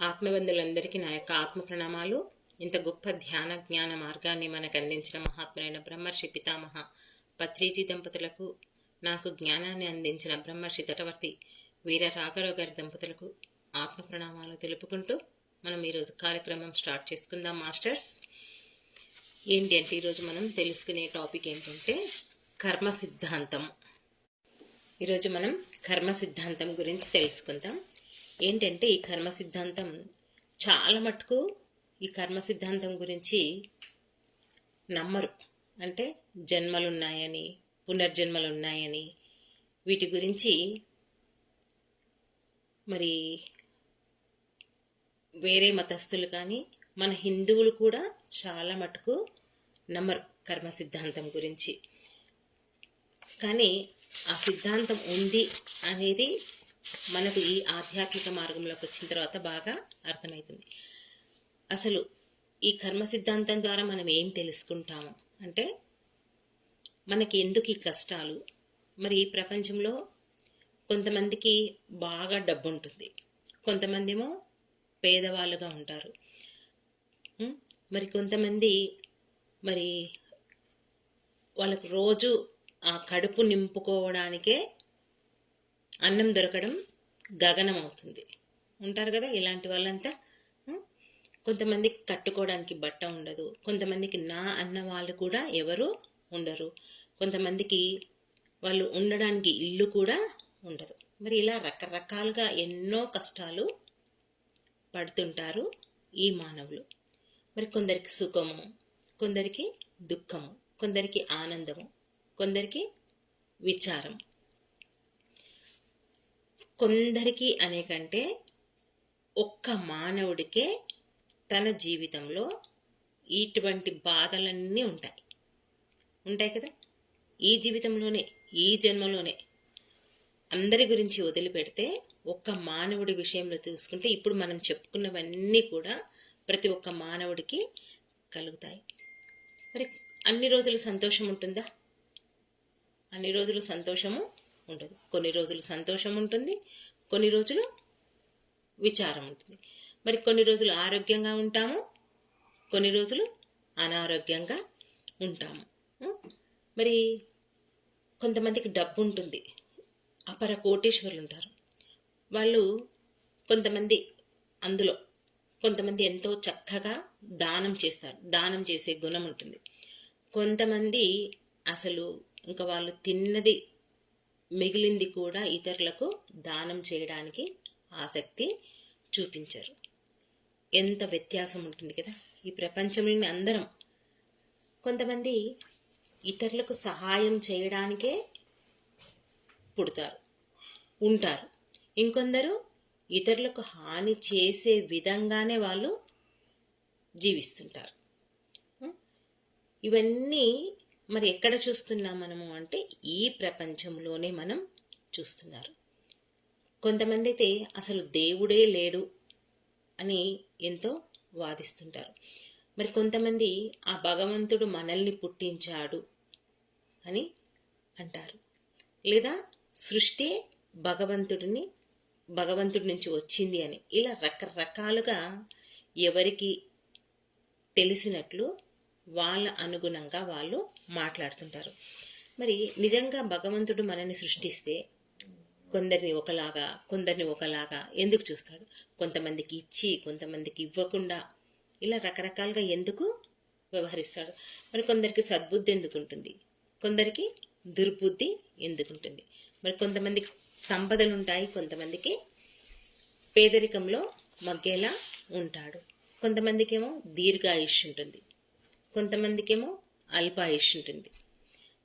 ఆత్మబంధులందరికీ నా యొక్క ఆత్మ ప్రణామాలు. ఇంత గొప్ప ధ్యాన జ్ఞాన మార్గాన్ని మనకు అందించిన మహాత్ములైన బ్రహ్మర్షి పితామహ పత్రిజీ దంపతులకు నాకు జ్ఞానాన్ని అందించిన బ్రహ్మర్షి తటవర్తి వీర రాఘరావు గారి దంపతులకు ఆత్మ ప్రణామాలు తెలుపుకుంటూ మనం ఈరోజు కార్యక్రమం స్టార్ట్ చేసుకుందాం మాస్టర్స్. ఏంటి అంటే ఈరోజు మనం తెలుసుకునే టాపిక్ ఏంటంటే కర్మ సిద్ధాంతం. ఈరోజు మనం కర్మ సిద్ధాంతం గురించి తెలుసుకుందాం. ఏంటంటే ఈ కర్మ సిద్ధాంతం చాలా మటుకు ఈ కర్మ సిద్ధాంతం గురించి నమ్మరు. అంటే జన్మలున్నాయని పునర్జన్మలు ఉన్నాయని వీటి గురించి మరి వేరే మతస్థులు కానీ మన హిందువులు కూడా చాలా మటుకు నమ్మరు కర్మ సిద్ధాంతం గురించి. కానీ ఆ సిద్ధాంతం ఉంది అనేది మనకు ఈ ఆధ్యాత్మిక మార్గంలోకి వచ్చిన తర్వాత బాగా అర్థమవుతుంది. అసలు ఈ కర్మ సిద్ధాంతం ద్వారా మనం ఏం తెలుసుకుంటాము అంటే మనకి ఎందుకు ఈ కష్టాలు? మరి ఈ ప్రపంచంలో కొంతమందికి బాగా డబ్బు ఉంటుంది కొంతమంది ఏమో పేదవాళ్ళుగా ఉంటారు. మరి కొంతమంది మరి వాళ్ళకు రోజు ఆ కడుపు నింపుకోవడానికే అన్నం దొరకడం గగనం అవుతుంది ఉంటారు కదా ఇలాంటి వాళ్ళంతా కొంతమందికి కట్టుకోవడానికి బట్ట ఉండదు. కొంతమందికి నా అన్న వాళ్ళు కూడా ఎవరు ఉండరు. కొంతమందికి వాళ్ళు ఉండడానికి ఇల్లు కూడా ఉండదు. మరి ఇలా రకరకాలుగా ఎన్నో కష్టాలు పడుతుంటారు ఈ మానవులు. మరి కొందరికి సుఖము కొందరికి దుఃఖము కొందరికి ఆనందము కొందరికి విచారం కొందరికి అనే కంటే ఒక్క మానవుడికే తన జీవితంలో ఇటువంటి బాధలన్నీ ఉంటాయి. ఉంటాయి కదా? ఈ జీవితంలోనే ఈ జన్మలోనే అందరి గురించి వదిలిపెడితే ఒక్క మానవుడి విషయంలో చూసుకుంటే ఇప్పుడు మనం చెప్పుకున్నవన్నీ కూడా ప్రతి ఒక్క మానవుడికి కలుగుతాయి. మరి అన్ని రోజులు సంతోషం ఉంటుందా? అన్ని రోజులు సంతోషము ఉండదు కొన్ని రోజులు సంతోషం ఉంటుంది కొన్ని రోజులు విచారం ఉంటుంది. మరి కొన్ని రోజులు ఆరోగ్యంగా ఉంటాము కొన్ని రోజులు అనారోగ్యంగా ఉంటాము. మరి కొంతమందికి డబ్బు ఉంటుంది. అపర కోటేశ్వరులు ఉంటారు. వాళ్ళు కొంతమంది అందులో కొంతమంది ఎంతో చక్కగా దానం చేస్తారు. దానం చేసే గుణం ఉంటుంది. కొంతమంది అసలు ఇంకా వాళ్ళు తిన్నది మిగిలింది కూడా ఇతరులకు దానం చేయడానికి ఆసక్తి చూపించరు. ఎంత వ్యత్యాసం ఉంటుంది కదా. ఈ ప్రపంచంలోని అందరం కొంతమంది ఇతరులకు సహాయం చేయడానికే పుడతారు ఉంటారు. ఇంకొందరు ఇతరులకు హాని చేసే విధంగానే వాళ్ళు జీవిస్తుంటారు. ఇవన్నీ మరి ఎక్కడ చూస్తున్నాం మనము అంటే ఈ ప్రపంచంలోనే మనం చూస్తున్నారు. కొంతమంది అయితే అసలు దేవుడే లేడు అని ఎంతో వాదిస్తుంటారు. మరి కొంతమంది ఆ భగవంతుడు మనల్ని పుట్టించాడు అని అంటారు. లేదా సృష్టి భగవంతుడిని భగవంతుడి నుంచి వచ్చింది అని ఇలా రకరకాలుగా ఎవరికి తెలిసినట్లు వాళ్ళ అనుగుణంగా వాళ్ళు మాట్లాడుతుంటారు. మరి నిజంగా భగవంతుడు మనల్ని సృష్టిస్తే కొందరిని ఒకలాగా కొందరిని ఒకలాగా ఎందుకు చూస్తాడు? కొంతమందికి ఇచ్చి కొంతమందికి ఇవ్వకుండా ఇలా రకరకాలుగా ఎందుకు వ్యవహరిస్తాడు? మరి కొందరికి సద్బుద్ధి ఎందుకు ఉంటుంది? కొందరికి దుర్బుద్ధి ఎందుకు ఉంటుంది? మరి కొంతమందికి సంపదలు ఉంటాయి కొంతమందికి పేదరికంలో మగ్గేలా ఉంటాడు. కొంతమందికేమో దీర్ఘాయుష్ ఉంటుంది. కొంతమందికేమో అల్పాయుష్ ఉంటుంది.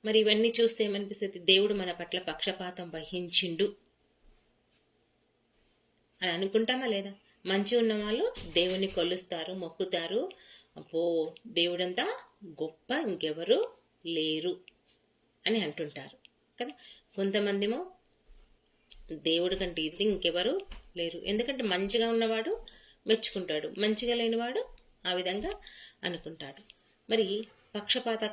మరి ఇవన్నీ చూస్తే ఏమనిపిస్తుంది? దేవుడు మన పట్ల పక్షపాతం వహించిండు. అని అనుకుంటామా లేదా? మంచి ఉన్న వాళ్ళు దేవుని కొలుస్తారు మొక్కుతారు. అబ్బో దేవుడంతా గొప్ప ఇంకెవరు లేరు అని అంటుంటారు కదా? కొంతమందిమో దేవుడి కంటే ఇది ఇంకెవరు లేరు. ఎందుకంటే మంచిగా ఉన్నవాడు మెచ్చుకుంటాడు. మంచిగా లేనివాడు ఆ విధంగా అనుకుంటాడు. మరి పక్షపాత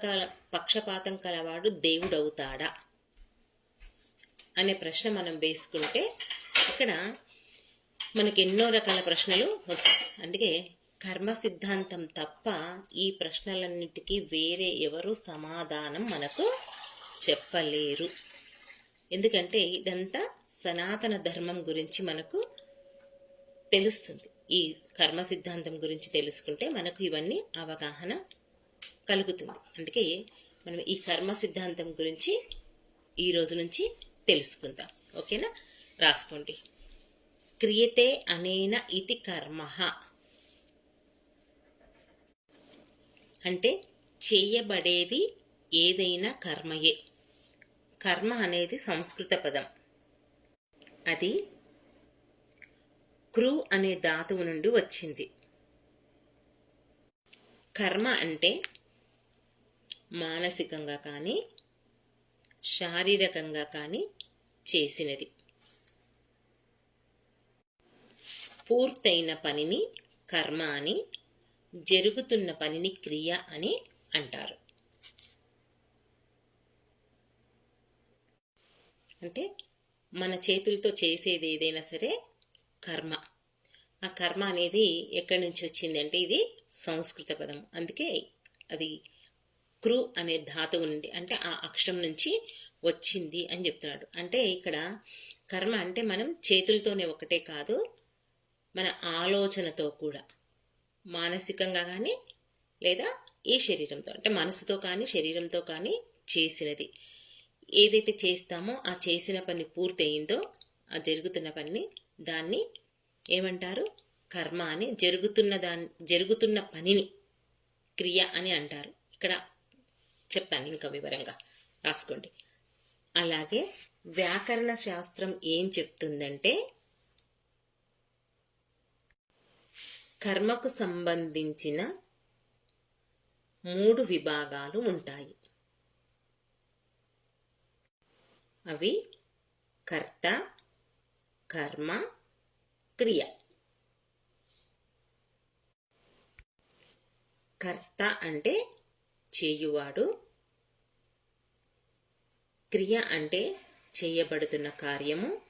పక్షపాతం కలవాడు దేవుడవుతాడా? అనే ప్రశ్న మనం వేసుకుంటే ఇక్కడ మనకి ఎన్నో రకాల ప్రశ్నలు వస్తాయి. అందుకే కర్మ సిద్ధాంతం తప్ప ఈ ప్రశ్నలన్నిటికీ వేరే ఎవరు సమాధానం మనకు చెప్పలేరు. ఎందుకంటే ఇదంతా సనాతన ధర్మం గురించి మనకు తెలుస్తుంది. ఈ కర్మ సిద్ధాంతం గురించి తెలుసుకుంటే మనకు ఇవన్నీ అవగాహన కలుగుతుంది. అందుకే మనం ఈ కర్మ సిద్ధాంతం గురించి ఈ రోజు నుంచి తెలుసుకుందాం. ఓకేనా? రాసుకోండి. క్రియతే అనేన ఇతి కర్మ. అంటే చేయబడేది ఏదైనా కర్మయే. కర్మ అనేది సంస్కృత పదం. అది క్రూ అనే ధాతువు నుండి వచ్చింది. కర్మ అంటే మానసికంగా కానీ శారీరకంగా కానీ చేసినది. పూర్తయిన పనిని కర్మ అని జరుగుతున్న పనిని క్రియ అని అంటారు. అంటే మన చేతులతో చేసేది ఏదైనా సరే కర్మ. ఆ కర్మ అనేది ఎక్కడి నుంచి వచ్చిందంటే ఇది సంస్కృత పదం. అందుకే అది క్రు అనే ధాతువు నుండి అంటే ఆ అక్షరం నుంచి వచ్చింది అని చెప్తున్నాడు. అంటే ఇక్కడ కర్మ అంటే మనం చేతులతోనే ఒకటే కాదు మన ఆలోచనతో కూడా మానసికంగా కానీ లేదా ఈ శరీరంతో అంటే మనసుతో కానీ శరీరంతో కానీ చేసినది. ఏదైతే చేస్తామో ఆ చేసిన పని పూర్తయిందో ఆ జరుగుతున్న పని దాన్ని ఏమంటారు? కర్మ అని జరుగుతున్న దాన్ని జరుగుతున్న పనిని క్రియ అని అంటారు. ఇక్కడ చెప్తాను ఇంకా వివరంగా. రాసుకోండి. అలాగే వ్యాకరణ శాస్త్రం ఏం చెప్తుందంటే కర్మకు సంబంధించిన మూడు విభాగాలు ఉంటాయి. అవి కర్త కర్మ క్రియ. కర్త అంటే చేయువాడు క్రియ అంటే చేయబడుతున్న కార్యము.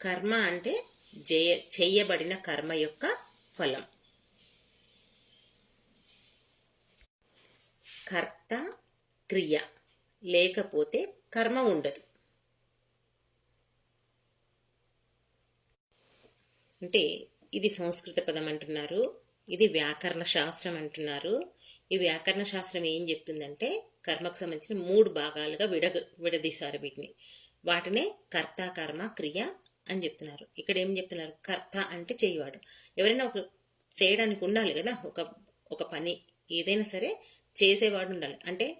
కర్మ అంటే జయ చేయబడిన కర్మ యొక్క ఫలం. కర్త క్రియ. లేకపోతే కర్మ ఉండదు. అంటే ఇది సంస్కృత పదం అంటున్నారు ఇది వ్యాకరణ శాస్త్రం అంటున్నారు. ఈ వ్యాకరణ శాస్త్రం ఏం చెప్తుందంటే కర్మకు సంబంధించిన మూడు భాగాలుగా విడ విడదీశారు వీటిని. వాటినే కర్త కర్మ క్రియ అని చెప్తున్నారు. ఇక్కడ ఏం చెప్తున్నారు? కర్త అంటే చేయవాడు. ఎవరైనా ఒక చేయడానికి ఉండాలి కదా ఒక ఒక పని ఏదైనా సరే చేసేవాడు ఉండాలి. అంటే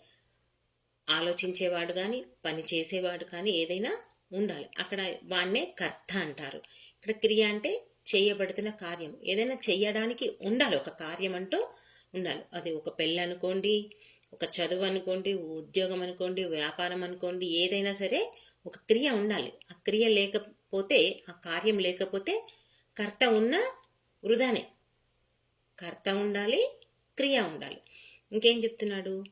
ఆలోచించేవాడు కానీ పని చేసేవాడు కానీ ఏదైనా ఉండాలి. అక్కడ వాడినే కర్త అంటారు. ఇక్కడ క్రియ అంటే చేయబడుతున్న కార్యం. ఏదైనా చేయడానికి ఉండాలి. ఒక కార్యం అంటూ ఉండాలి. అది ఒక పెళ్ళి అనుకోండి ఒక చదువు అనుకోండి ఉద్యోగం అనుకోండి వ్యాపారం అనుకోండి ఏదైనా సరే ఒక క్రియ ఉండాలి. ఆ క్రియ లేకపోతే ఆ కార్యం లేకపోతే కర్త ఉన్న వృధానే. కర్త ఉండాలి క్రియ ఉండాలి. ఇంకేం చెప్తున్నాడు?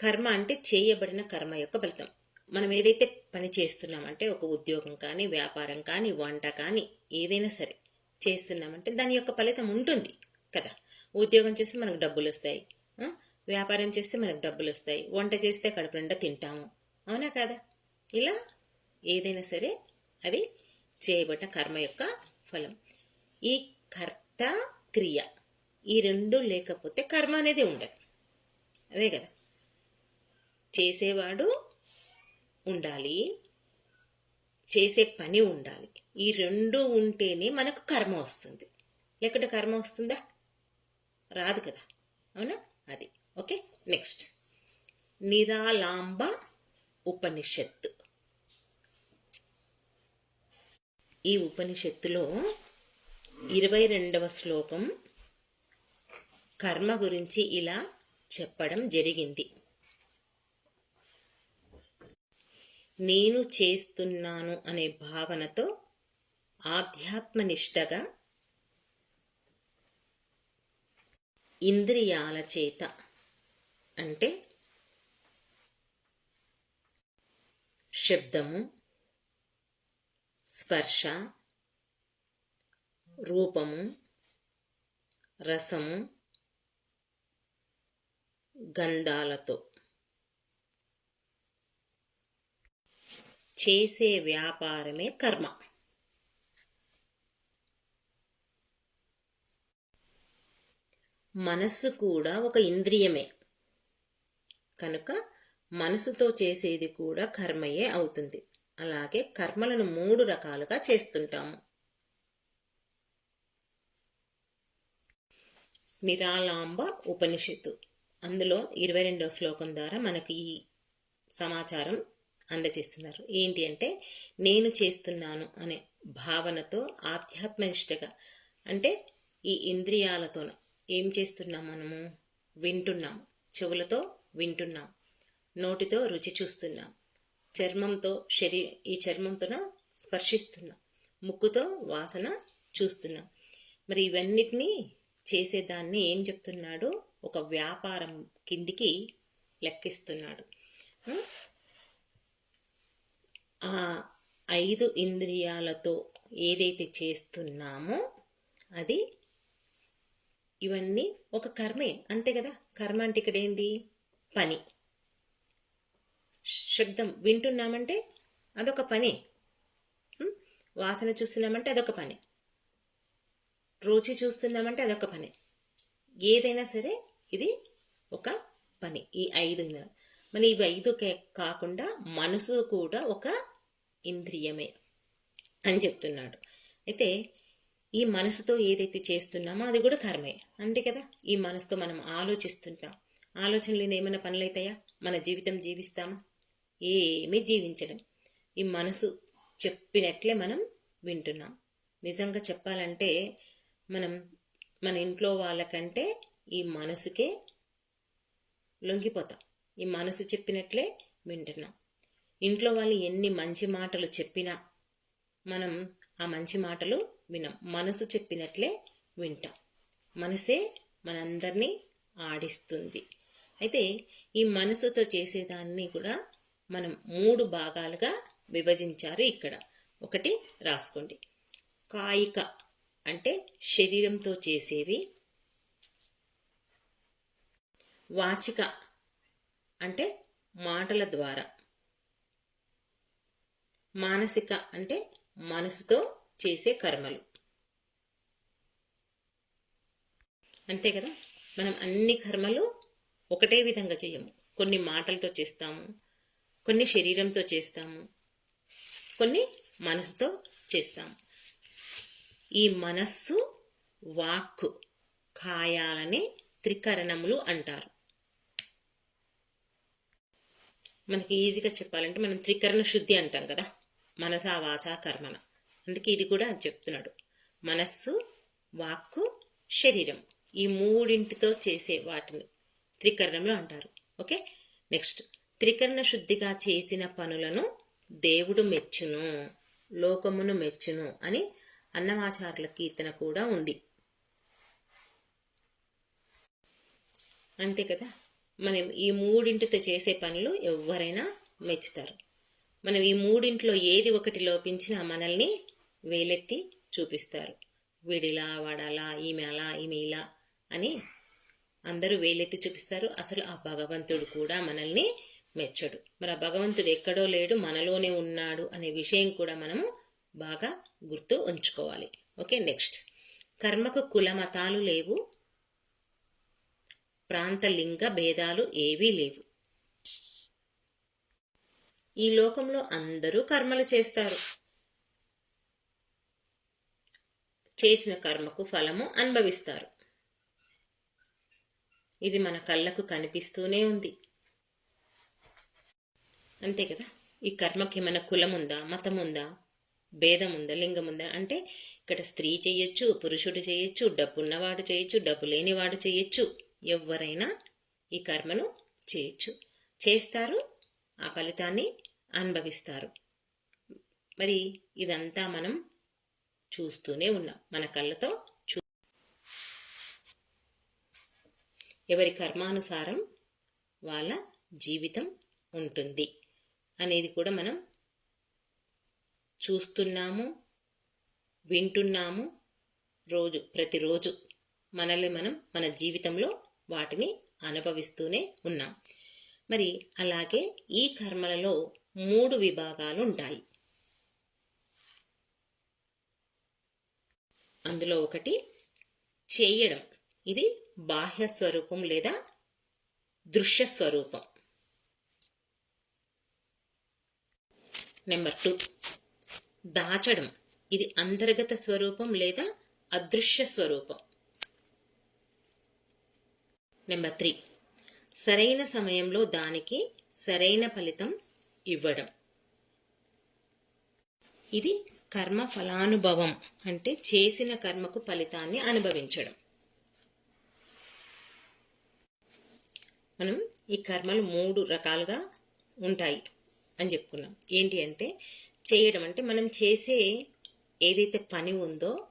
కర్మ అంటే చేయబడిన కర్మ యొక్క ఫలితం. మనం ఏదైతే పని చేస్తున్నామంటే ఒక ఉద్యోగం కానీ వ్యాపారం కానీ వంట కానీ ఏదైనా సరే చేస్తున్నామంటే దాని యొక్క ఫలితం ఉంటుంది కదా. ఉద్యోగం చేస్తే మనకు డబ్బులు వస్తాయి. వ్యాపారం చేస్తే మనకు డబ్బులు వస్తాయి. వంట చేస్తే కడుపు నిండా తింటాము. అవునా కదా? ఇలా ఏదైనా సరే అది చేయబడిన కర్మ యొక్క ఫలం. ఈ కర్త క్రియ ఈ రెండు లేకపోతే కర్మ అనేది ఉండదు. అదే కదా? చేసేవాడు ఉండాలి. చేసే పని ఉండాలి. ఈ రెండు ఉంటేనే మనకు కర్మ వస్తుంది. లేకుంటే కర్మ వస్తుందా? రాదు కదా? అవునా? అది. ఓకే నెక్స్ట్ నిరాలాంబ ఉపనిషత్తు ఈ ఉపనిషత్తులో ఇరవై రెండవ శ్లోకం కర్మ గురించి ఇలా చెప్పడం జరిగింది. నేను చేస్తున్నాను అనే భావనతో ఆధ్యాత్మనిష్టగా ఇంద్రియాల చేత అంటే శబ్దము స్పర్శ రూపము రసము గంధాలతో. చేసే వ్యాపారమే కర్మ. మనస్సు కూడా ఒక ఇంద్రియమే. కనుక మనసుతో చేసేది కూడా కర్మయే అవుతుంది. అలాగే కర్మలను మూడు రకాలుగా చేస్తుంటాము. నిరాలాంబ ఉపనిషత్తు. అందులో ఇరవై రెండవ శ్లోకం ద్వారా మనకు ఈ సమాచారం అందజేస్తున్నారు. ఏంటి అంటే నేను చేస్తున్నాను అనే భావనతో ఆధ్యాత్మనిష్టగా అంటే ఈ ఇంద్రియాలతో ఏం చేస్తున్నాం మనము? వింటున్నాము. చెవులతో వింటున్నాం. నోటితో రుచి చూస్తున్నాం. చర్మంతో శరీ ఈ చర్మంతోన స్పర్శిస్తున్నాం. ముక్కుతో వాసన చూస్తున్నాం. మరి ఇవన్నిటినీ చేసేదాన్ని ఏం చెప్తున్నాడు? ఒక వ్యాపారం కిందికి లెక్కిస్తున్నాడు. ఆ ఐదు ఇంద్రియాలతో ఏదైతే చేస్తున్నామో అది ఇవన్నీ ఒక కర్మే. అంతే కదా? కర్మ అంటే ఇక్కడ ఏంది? పని. శబ్దం వింటున్నామంటే అదొక పని. వాసన చూస్తున్నామంటే అదొక పని. రుచి చూస్తున్నామంటే అదొక పని. ఏదైనా సరే ఇది ఒక పని. ఈ ఐదు మరి ఇవి ఐదు కాకుండా మనసు కూడా ఒక ఇంద్రియమే అని చెప్తున్నాడు. అయితే ఈ మనసుతో ఏదైతే చేస్తున్నామో అది కూడా కర్మే. అంతే కదా? ఈ మనసుతో మనం ఆలోచిస్తుంటాం. ఆలోచనలు ఏమైనా పనులైతాయా? మన జీవితం జీవిస్తామా? ఏమీ జీవించడం ఈ మనసు చెప్పినట్లే మనం వింటున్నాం. నిజంగా చెప్పాలంటే మనం మన ఇంట్లో వాళ్ళకంటే ఈ మనసుకే లొంగిపోతాం. ఈ మనసు చెప్పినట్లే వింటున్నాం. ఇంట్లో వాళ్ళు ఎన్ని మంచి మాటలు చెప్పినా మనం ఆ మంచి మాటలు వినం. మనసు చెప్పినట్లే వింటాం. మనసే మనందరినీ ఆడిస్తుంది. అయితే ఈ మనసుతో చేసేదాన్ని కూడా మనం మూడు భాగాలుగా విభజించారు ఇక్కడ. ఒకటి రాసుకోండి. కాయిక అంటే శరీరంతో చేసేవి. వాచిక అంటే మాటల ద్వారా. మానసిక అంటే మనసుతో చేసే కర్మలు. అంతే కదా? మనం అన్ని కర్మలు ఒకటే విధంగా చేయము కొన్ని మాటలతో చేస్తాము కొన్ని శరీరంతో చేస్తాము కొన్ని మనసుతో చేస్తాము. ఈ మనస్సు వాక్కు కాయాలనే త్రికరణములు అంటారు. మనకి ఈజీగా చెప్పాలంటే మనం త్రికరణ శుద్ధి అంటాం కదా మనసా వాచా కర్మన అందుకే ఇది కూడా చెప్తున్నాడు. మనస్సు వాక్కు శరీరం ఈ మూడింటితో చేసే వాటిని. త్రికరణములు అంటారు. ఓకే? నెక్స్ట్. త్రికరణ శుద్ధిగా చేసిన పనులను దేవుడు మెచ్చును లోకమును మెచ్చును అని అన్నమాచారుల కీర్తన కూడా ఉంది. అంతే కదా? మనం ఈ మూడింటితో చేసే పనులు ఎవరైనా మెచ్చుతారు. మనం ఈ మూడింట్లో ఏది ఒకటి లోపించినా మనల్ని వేలెత్తి చూపిస్తారు. వీడిలా వాడాలా ఈమె అలా ఈమె ఇలా అని అందరూ వేలెత్తి చూపిస్తారు. అసలు ఆ భగవంతుడు కూడా మనల్ని మెచ్చడు. మరి ఆ భగవంతుడు ఎక్కడో లేడు మనలోనే ఉన్నాడు అనే విషయం కూడా మనము బాగా గుర్తు ఉంచుకోవాలి. Okay next. కర్మకు కుల మతాలు లేవు. ప్రాంత లింగ భేదాలు ఏవీ లేవు. ఈ లోకంలో అందరూ కర్మలు చేస్తారు. చేసిన కర్మకు ఫలము అనుభవిస్తారు. ఇది మన కళ్ళకు కనిపిస్తూనే ఉంది. అంతే కదా? ఈ కర్మకి మన కులం ఉందా? మతం ఉందా? భేదం ఉందా? లింగం ఉందా? అంటే ఇక్కడ స్త్రీ చేయొచ్చు పురుషుడు చేయొచ్చు డబ్బు ఉన్నవాడు చేయొచ్చు డబ్బు లేనివాడు చేయొచ్చు. ఎవరైనా ఈ కర్మను చేయొచ్చు. చేస్తారు ఆ ఫలితాన్ని అనుభవిస్తారు. మరి ఇదంతా మనం చూస్తూనే ఉన్నాం. మన కళ్ళతో ఎవరి కర్మానుసారం వాళ్ళ జీవితం ఉంటుంది అనేది కూడా మనం చూస్తున్నాము వింటున్నాము రోజు ప్రతిరోజు మనల్ని మనం మన జీవితంలో వాటిని అనుభవిస్తూనే ఉన్నాం. మరి అలాగే ఈ కర్మలలో మూడు విభాగాలు ఉంటాయి. అందులో ఒకటి చేయడం. ఇది బాహ్య స్వరూపం లేదా దృశ్య స్వరూపం నెంబర్ టూ. దాచడం. ఇది అంతర్గత స్వరూపం లేదా అదృశ్య స్వరూపం నెంబర్ త్రీ. సరైన సమయంలో దానికి సరైన ఫలితం ఇవ్వడం. ఇది కర్మ ఫలానుభవం అంటే చేసిన కర్మకు ఫలితాన్ని అనుభవించడం. మనం ఈ కర్మలు మూడు రకాలుగా ఉంటాయి అని చెప్పుకున్నాం. ఏంటి అంటే చేయడం అంటే మనం చేసే ఏదైతే పని ఉందో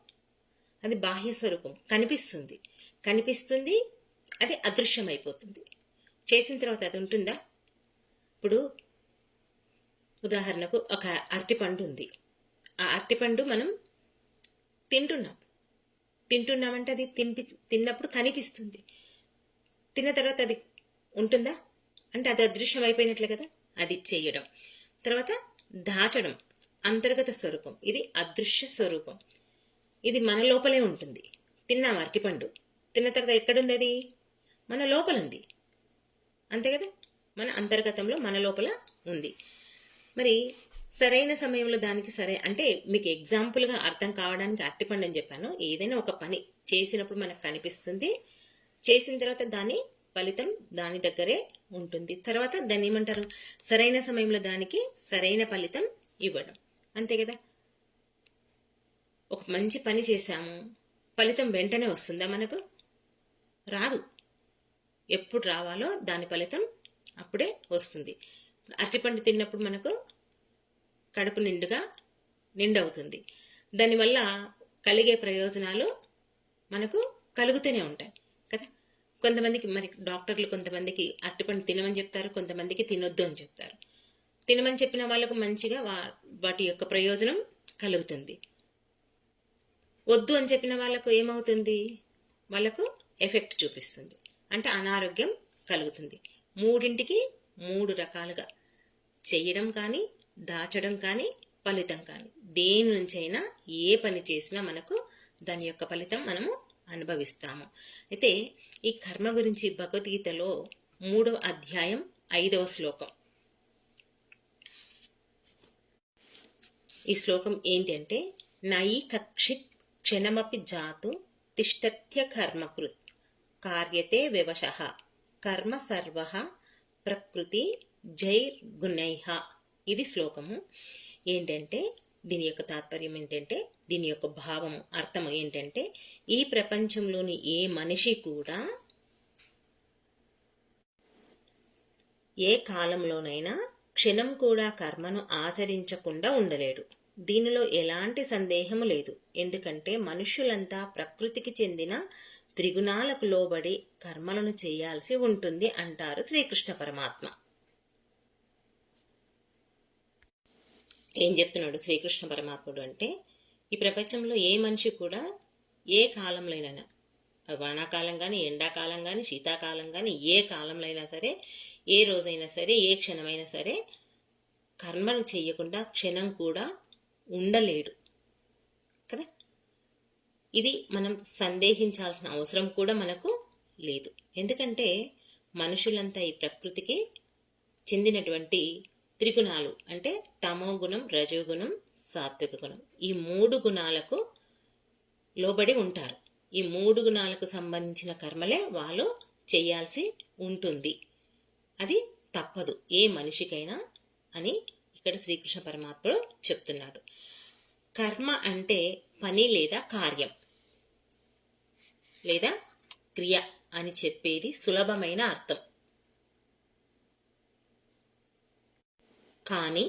అది బాహ్య స్వరూపం కనిపిస్తుంది. కనిపిస్తుంది అది అదృశ్యమైపోతుంది. చేసిన తర్వాత అది ఉంటుందా? ఇప్పుడు ఉదాహరణకు ఒక అరటిపండు ఉంది. ఆ అరటిపండు మనం తింటున్నాం. తింటున్నామంటే అది తినిపి తిన్నప్పుడు కనిపిస్తుంది. తిన్న తర్వాత అది ఉంటుందా? అంటే అది అదృశ్యం అయిపోయినట్లే కదా? అది చేయడం. తర్వాత దాచడం అంతర్గత స్వరూపం. ఇది అదృశ్య స్వరూపం. ఇది మన లోపలే ఉంటుంది. తిన్నాం అరటిపండు తిన్న తర్వాత ఎక్కడుంది అది? మన లోపల ఉంది అంతే కదా? మన అంతర్గతంలో మన లోపల ఉంది. మరి సరైన సమయంలో దానికి సరే అంటే మీకు ఎగ్జాంపుల్గా అర్థం కావడానికి అరటిపండు అని చెప్పాను. ఏదైనా ఒక పని చేసినప్పుడు మనకు కనిపిస్తుంది. చేసిన తర్వాత దాన్ని ఫలితం దాని దగ్గరే ఉంటుంది. తర్వాత దాన్ని ఏమంటారు? సరైన సమయంలో దానికి సరైన ఫలితం ఇవ్వడం. అంతే కదా? ఒక మంచి పని చేశాము ఫలితం వెంటనే వస్తుందా మనకు? రాదు. ఎప్పుడు రావాలో దాని ఫలితం అప్పుడే వస్తుంది. అరటిపండు తిన్నప్పుడు మనకు కడుపు నిండుగా నిండవుతుంది దానివల్ల కలిగే ప్రయోజనాలు మనకు కలుగుతూనే ఉంటాయి. కదా? కొంతమందికి మరి డాక్టర్లు కొంతమందికి అరటిపండు తినమని చెప్తారు కొంతమందికి తినొద్దు అని చెప్తారు. తినమని చెప్పిన వాళ్ళకు మంచిగా వా వాటి యొక్క ప్రయోజనం కలుగుతుంది. వద్దు అని చెప్పిన వాళ్ళకు ఏమవుతుంది? వాళ్ళకు ఎఫెక్ట్ చూపిస్తుంది. అంటే అనారోగ్యం కలుగుతుంది. మూడింటికి మూడు రకాలుగా. చేయడం కానీ దాచడం కానీ ఫలితం కానీ. దేని నుంచైనా ఏ పని చేసినా మనకు దాని యొక్క ఫలితం మనము అనుభవిస్తాము. అయితే ఈ కర్మ గురించి భగవద్గీతలో మూడవ అధ్యాయం ఐదవ శ్లోకం. ఈ శ్లోకం ఏంటంటే నయి కక్షిత్ క్షణమపి జాతు తిష్టత్య కర్మకృత్ కార్యతే వ్యవశ కర్మ సర్వ ప్రకృతి జైర్గుణైహ ఇది శ్లోకము. ఏంటంటే దీని యొక్క తాత్పర్యం ఏంటంటే దీని యొక్క భావము అర్థం ఏంటంటే ఈ ప్రపంచంలోని ఏ మనిషి కూడా ఏ కాలంలోనైనా క్షణం కూడా కర్మను ఆచరించకుండా ఉండలేడు. దీనిలో ఎలాంటి సందేహము లేదు. ఎందుకంటే మనుష్యులంతా ప్రకృతికి చెందిన త్రిగుణాలకు లోబడి కర్మలను చేయాల్సి ఉంటుంది అంటారు శ్రీకృష్ణ పరమాత్మ. ఏం చెప్తున్నాడు శ్రీకృష్ణ పరమాత్ముడు అంటే ఈ ప్రపంచంలో ఏ మనిషి కూడా ఏ కాలంలోనైనా వానాకాలం కానీ ఎండాకాలం కానీ శీతాకాలం కానీ ఏ కాలంలో అయినా సరే ఏ రోజైనా సరే ఏ క్షణమైనా సరే కర్మను చేయకుండా క్షణం కూడా ఉండలేడు. కదా? ఇది మనం సందేహించాల్సిన అవసరం కూడా మనకు లేదు. ఎందుకంటే మనుషులంతా ఈ ప్రకృతికి చెందినటువంటి త్రిగుణాలు అంటే తమో గుణం రజోగుణం సాత్విక గుణం. ఈ మూడు గుణాలకు లోబడి ఉంటారు. ఈ మూడు గుణాలకు సంబంధించిన కర్మలే వాళ్ళు చేయాల్సి ఉంటుంది. అది తప్పదు. ఏ మనిషికైనా అని ఇక్కడ శ్రీకృష్ణ పరమాత్ముడు చెప్తున్నాడు. కర్మ అంటే పని లేదా కార్యం లేదా క్రియ అని చెప్పేది సులభమైన అర్థం. కానీ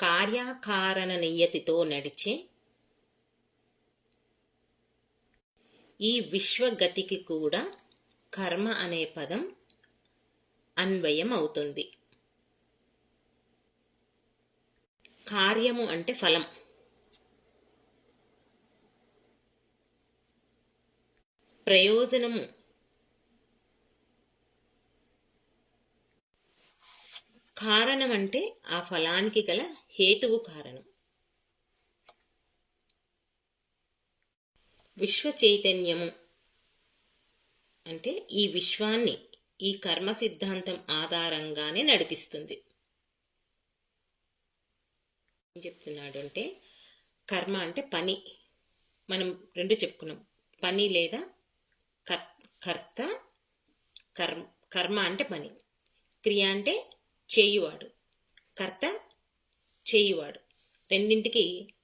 కార్యాకారణ నియతితో నడిచే ఈ విశ్వగతికి కూడా కర్మ అనే పదం అన్వయం అవుతుంది కార్యము అంటే ఫలం. ప్రయోజనము కారణం అంటే ఆ ఫలానికి గల హేతువు కారణం. విశ్వ చైతన్యము అంటే ఈ విశ్వాన్ని ఈ కర్మ సిద్ధాంతం ఆధారంగానే నడిపిస్తుంది. ఏం చెప్తున్నాడు అంటే కర్మ అంటే పని. మనం రెండు చెప్పుకున్నాం. పని లేదా కర్త కర్మ కర్మ అంటే పని. క్రియ అంటే చేయువాడు. కర్త చేయువాడు. రెండింటికి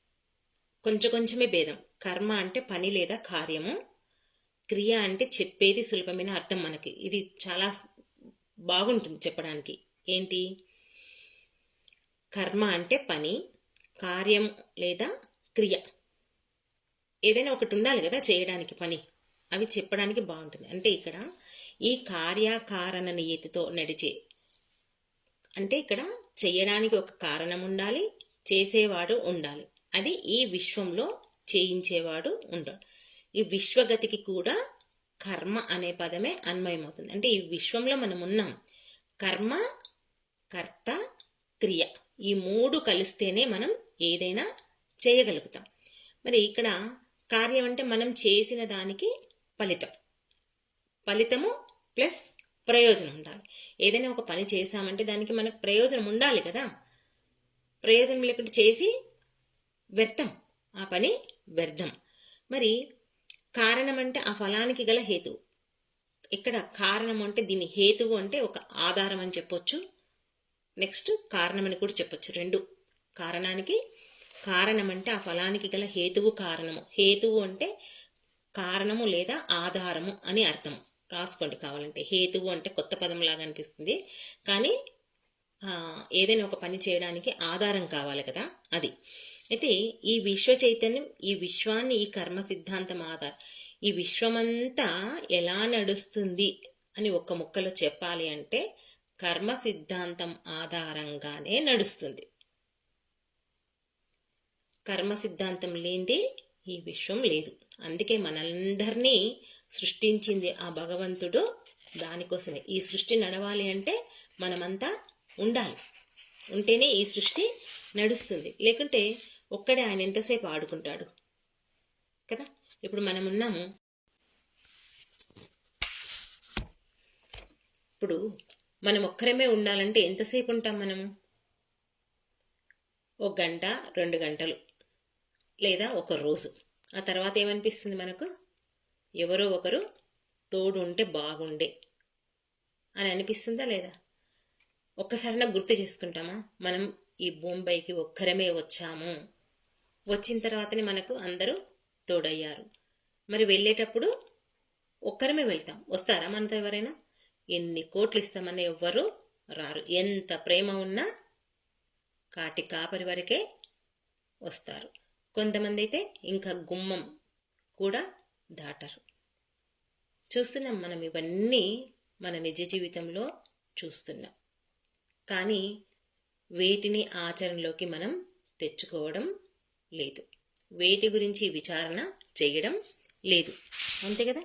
కొంచెం కొంచెమే భేదం. కర్మ అంటే పని లేదా కార్యము. క్రియ అంటే చెప్పేది సులభమైన అర్థం మనకి. ఇది చాలా బాగుంటుంది చెప్పడానికి. ఏంటి? కర్మ అంటే పని కార్యం లేదా క్రియ. ఏదైనా ఒకటి ఉండాలి కదా చేయడానికి పని. అవి చెప్పడానికి బాగుంటుంది. అంటే ఇక్కడ ఈ కార్యకారణ నియతితో నడిచే అంటే ఇక్కడ చేయడానికి ఒక కారణం ఉండాలి చేసేవాడు ఉండాలి. అది ఈ విశ్వంలో చేయించేవాడు ఉండాలి. ఈ విశ్వగతికి కూడా కర్మ అనే పదమే అన్వయమవుతుంది. అంటే ఈ విశ్వంలో మనం ఉన్నాం. కర్మ కర్త క్రియ ఈ మూడు కలిస్తేనే మనం ఏదైనా చేయగలుగుతాం. మరి ఇక్కడ కార్యం అంటే మనం చేసిన దానికి ఫలితం. ఫలితము ప్లస్ ప్రయోజనం ఉండాలి. ఏదైనా ఒక పని చేశామంటే దానికి మనకు ప్రయోజనం ఉండాలి కదా. ప్రయోజనం లేకుండా చేసి వ్యర్థం. ఆ పని వ్యర్థం. మరి కారణం అంటే ఆ ఫలానికి గల హేతువు. ఇక్కడ కారణం అంటే దీని హేతువు అంటే ఒక ఆధారం అని చెప్పొచ్చు. నెక్స్ట్ కారణం అని కూడా చెప్పొచ్చు. రెండు. కారణానికి కారణం అంటే ఆ ఫలానికి గల హేతువు కారణము. హేతువు అంటే కారణము లేదా ఆధారము అని అర్థం రాసుకోండి కావాలంటే. హేతువు అంటే కొత్త పదంలాగా అనిపిస్తుంది. కానీ ఏదైనా ఒక పని చేయడానికి ఆధారం కావాలి కదా అది. అయితే ఈ విశ్వ చైతన్యం ఈ విశ్వాన్ని ఈ కర్మ సిద్ధాంతం ఆధార ఈ విశ్వమంతా ఎలా నడుస్తుంది అని ఒక్క ముక్కలో చెప్పాలి అంటే కర్మ సిద్ధాంతం ఆధారంగానే నడుస్తుంది. కర్మ సిద్ధాంతం లేనిదే ఈ విశ్వం లేదు. అందుకే మనందరినీ సృష్టించింది ఆ భగవంతుడు దానికోసమే ఈ సృష్టి నడవాలి అంటే మనమంతా ఉండాలి. ఉంటేనే ఈ సృష్టి నడుస్తుంది. లేకుంటే ఒక్కడే ఆయన ఎంతసేపు ఆడుకుంటాడు? కదా? ఇప్పుడు మనం ఉన్నాము. ఇప్పుడు మనం ఒక్కరమే ఉండాలంటే ఎంతసేపు ఉంటాం మనము? ఒక గంట రెండు గంటలు లేదా ఒక రోజు. ఆ తర్వాత ఏమనిపిస్తుంది మనకు? ఎవరో ఒకరు తోడు ఉంటే బాగుండే అని అనిపిస్తుందా లేదా? ఒక్కసారి నాకు గుర్తు చేసుకుంటామా? మనం ఈ బొంబాయికి ఒక్కరమే వచ్చాము. వచ్చిన తర్వాతనే మనకు అందరూ తోడయ్యారు. మరి వెళ్ళేటప్పుడు ఒక్కరమే వెళ్తాం. వస్తారా మనతో ఎవరైనా? ఎన్ని కోట్లు ఇస్తామని ఎవ్వరు రారు. ఎంత ప్రేమ ఉన్నా కాటి కాపరి వరకే వస్తారు. కొంతమంది అయితే ఇంకా గుమ్మం కూడా దాటరు. చూస్తున్నాం మనం ఇవన్నీ మన నిజ జీవితంలో చూస్తున్నాం. కానీ వేటిని ఆచరణలోకి మనం తెచ్చుకోవడం లేదు. వేటి గురించి విచారణ చేయడం లేదు. అంతే కదా?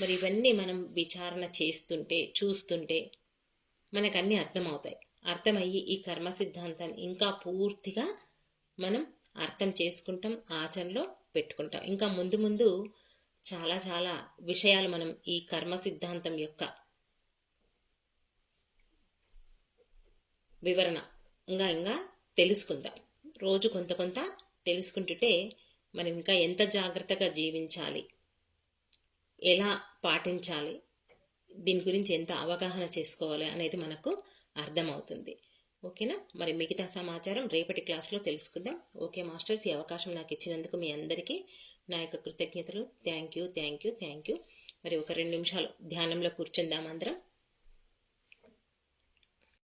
మరి ఇవన్నీ మనం విచారణ చేస్తుంటే చూస్తుంటే మనకు అన్నీ అర్థమవుతాయి. అర్థమయ్యి ఈ కర్మ సిద్ధాంతం ఇంకా పూర్తిగా మనం అర్థం చేసుకుంటాం ఆచరణలో పెట్టుకుంటాం. ఇంకా ముందు ముందు చాలా చాలా విషయాలు మనం ఈ కర్మ సిద్ధాంతం యొక్క వివరణ ఇంకా ఇంకా తెలుసుకుందాం. రోజు కొంత కొంత తెలుసుకుంటుంటే మనం ఇంకా ఎంత జాగ్రత్తగా జీవించాలి? ఎలా పాటించాలి? దీని గురించి ఎంత అవగాహన చేసుకోవాలి అనేది మనకు అర్థమవుతుంది. ఓకేనా? మరి మిగతా సమాచారం రేపటి క్లాస్లో తెలుసుకుందాం. ఓకే మాస్టర్స్ ఈ అవకాశం నాకు ఇచ్చినందుకు మీ అందరికీ నా యొక్క కృతజ్ఞతలు. Thank you thank you thank you. మరి ఒక రెండు నిమిషాలు ధ్యానంలో కూర్చుందాం అందరం.